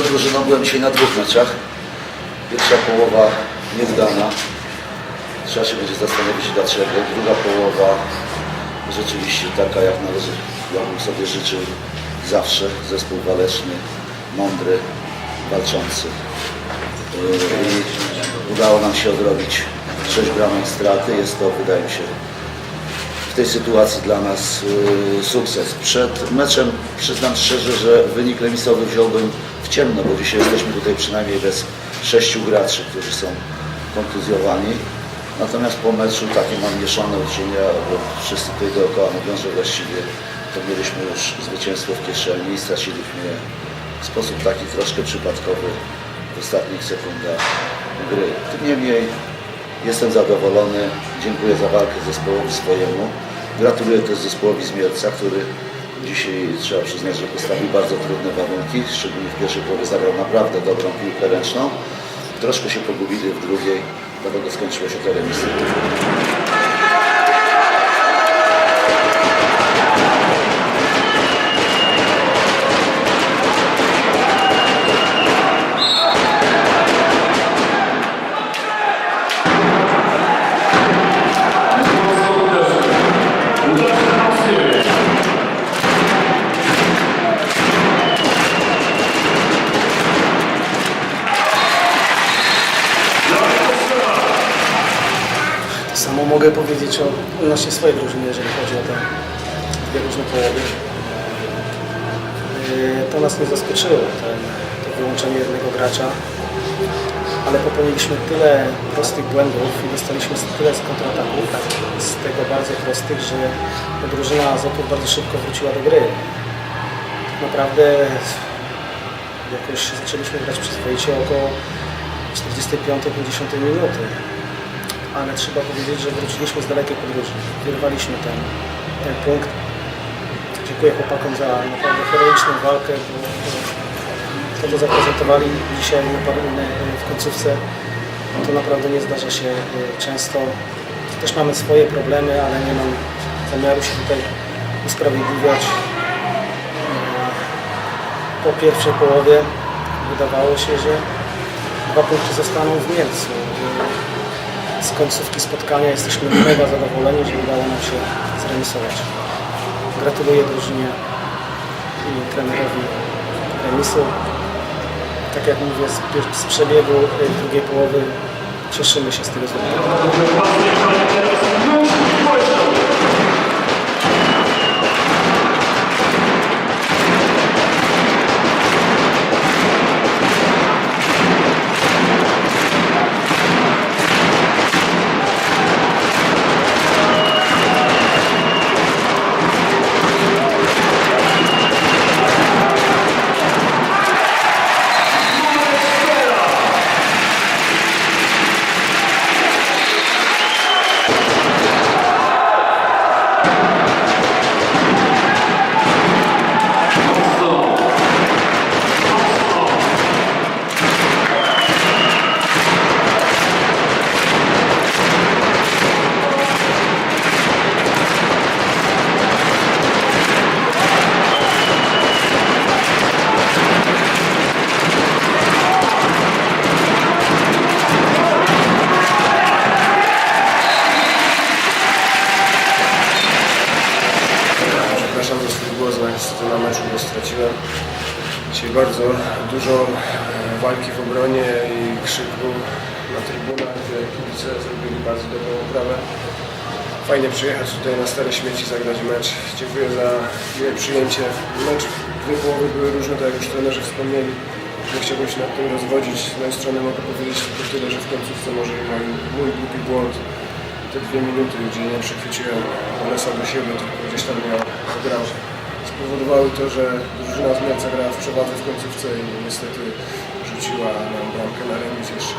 drużyną byłem dzisiaj na dwóch meczach. Pierwsza połowa nieudana. Trzeba się będzie zastanowić dlaczego. Druga połowa rzeczywiście taka jak należy, ja bym sobie życzył zawsze. Zespół waleczny, mądry, walczący. Yy, I udało nam się odrobić 6 bramek straty. Jest to, wydaje mi się, w tej sytuacji dla nas y, sukces. Przed meczem przyznam szczerze, że wynik remisowy wziąłbym ciemno, bo dzisiaj jesteśmy tutaj przynajmniej bez sześciu graczy, którzy są kontuzjowani. Natomiast po meczu takie mam mieszane uczucia, bo wszyscy tutaj dookoła mówią, że właściwie to mieliśmy już zwycięstwo w kieszeni i straciliśmy je w sposób taki troszkę przypadkowy w ostatnich sekundach gry. Tym niemniej Jestem zadowolony. Dziękuję za walkę zespołowi swojemu. Gratuluję też zespołowi z Mielca, który dzisiaj trzeba przyznać, że postawił bardzo trudne warunki. Szczególnie w pierwszej połowie zagrał naprawdę dobrą piłkę ręczną. Troszkę się pogubili w drugiej, dlatego skończyło się to remisem. Mogę powiedzieć o odnośnie swojej drużyny, jeżeli chodzi o te dwie różne połowy. Yy, To nas nie zaskoczyło, ten, to wyłączenie jednego gracza, ale popełniliśmy tyle prostych błędów i dostaliśmy tyle z kontrataków, z tego bardzo prostych, że drużyna Azotów bardzo szybko wróciła do gry. Tak naprawdę jakoś zaczęliśmy grać przyzwoicie około 45-50 minuty ale trzeba powiedzieć, że wróciliśmy z dalekiej podróży. Wyrwaliśmy ten, ten punkt. Dziękuję chłopakom za naprawdę heroiczną walkę, bo to, co zaprezentowali dzisiaj w końcówce, to naprawdę nie zdarza się y, często. Też mamy swoje problemy, ale nie mam zamiaru się tutaj usprawiedliwiać. Y, Po pierwszej połowie wydawało się, że dwa punkty zostaną w Mielcu. Końcówki spotkania jesteśmy mega zadowoleni, że udało nam się zremisować. Gratuluję drużynie i trenerowi remisu. Tak jak mówię, z, z przebiegu y, drugiej połowy cieszymy się z tego rezultatu. I krzyku na trybunach, gdzie kibice zrobili bardzo dobrą oprawę. Fajnie przyjechać tutaj na Stare Śmieci, zagrać mecz. Dziękuję za miłe przyjęcie. Mecz, dwie połowy były różne, tak jak już trenerzy wspomnieli. Nie chciałbym się nad tym rozwodzić. Z mojej strony mogę powiedzieć tylko tyle, że w końcówce może mój, mój głupi błąd te dwie minuty, gdzie nie przychwyciłem Olesa do siebie, tylko gdzieś tam miał grał, spowodowały to, że drużyna z Mielca grała w przewadze w końcówce i niestety rzuciła nam bramkę na remis jeszcze.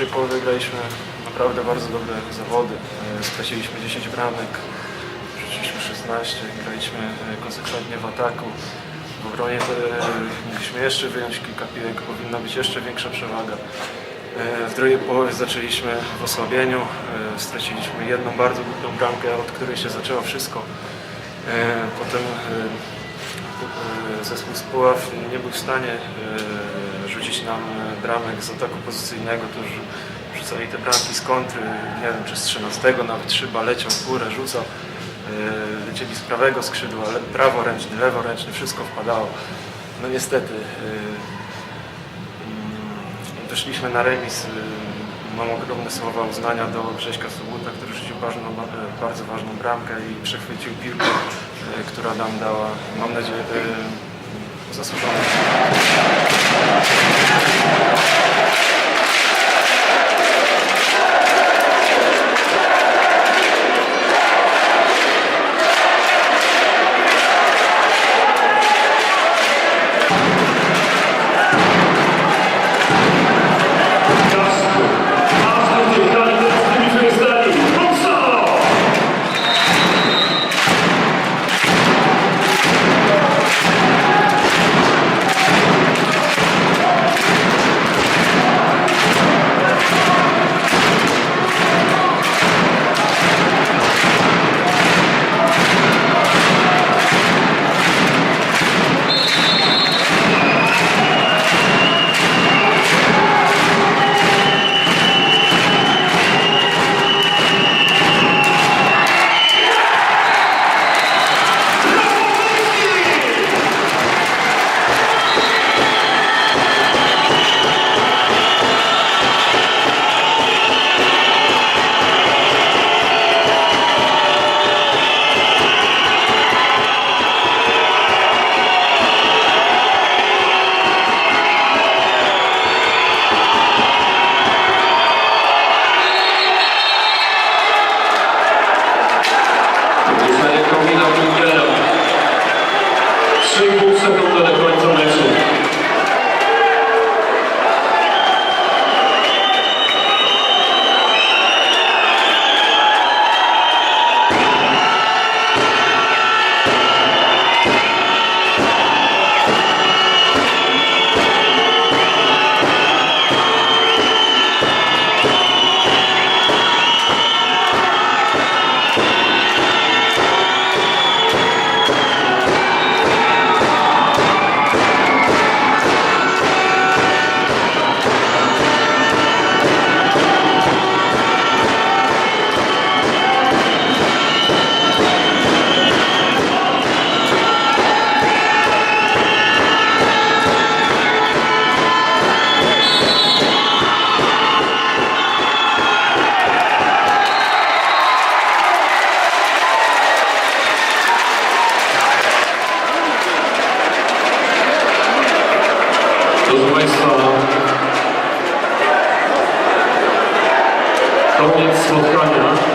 Pierwszej połowie graliśmy naprawdę bardzo dobre zawody. E, Straciliśmy 10 bramek, rzuciliśmy 16, graliśmy e, konsekwentnie w ataku. W obronie te, mogliśmy jeszcze wyjąć kilka piłek, powinna być jeszcze większa przewaga. E, W drugiej połowie zaczęliśmy w osłabieniu, e, straciliśmy jedną bardzo dobrą bramkę, od której się zaczęło wszystko. E, Potem e, e, zespół z Puław nie był w stanie e, rzucić nam e, bramek z ataku pozycyjnego, to już rzucali te bramki z kontry, nie wiem czy z 13, nawet szyba leciał w górę, rzucał. E, Lecieli z prawego skrzydła, praworęczny, leworęczny, wszystko wpadało. No niestety e, mm, wyszliśmy na remis. y, Mam ogromne słowa uznania do Grześka Sobuta, który rzucił ważną, e, bardzo ważną bramkę i przechwycił piłkę, e, która nam dała, mam nadzieję, e, Thank you. koniec spotkania.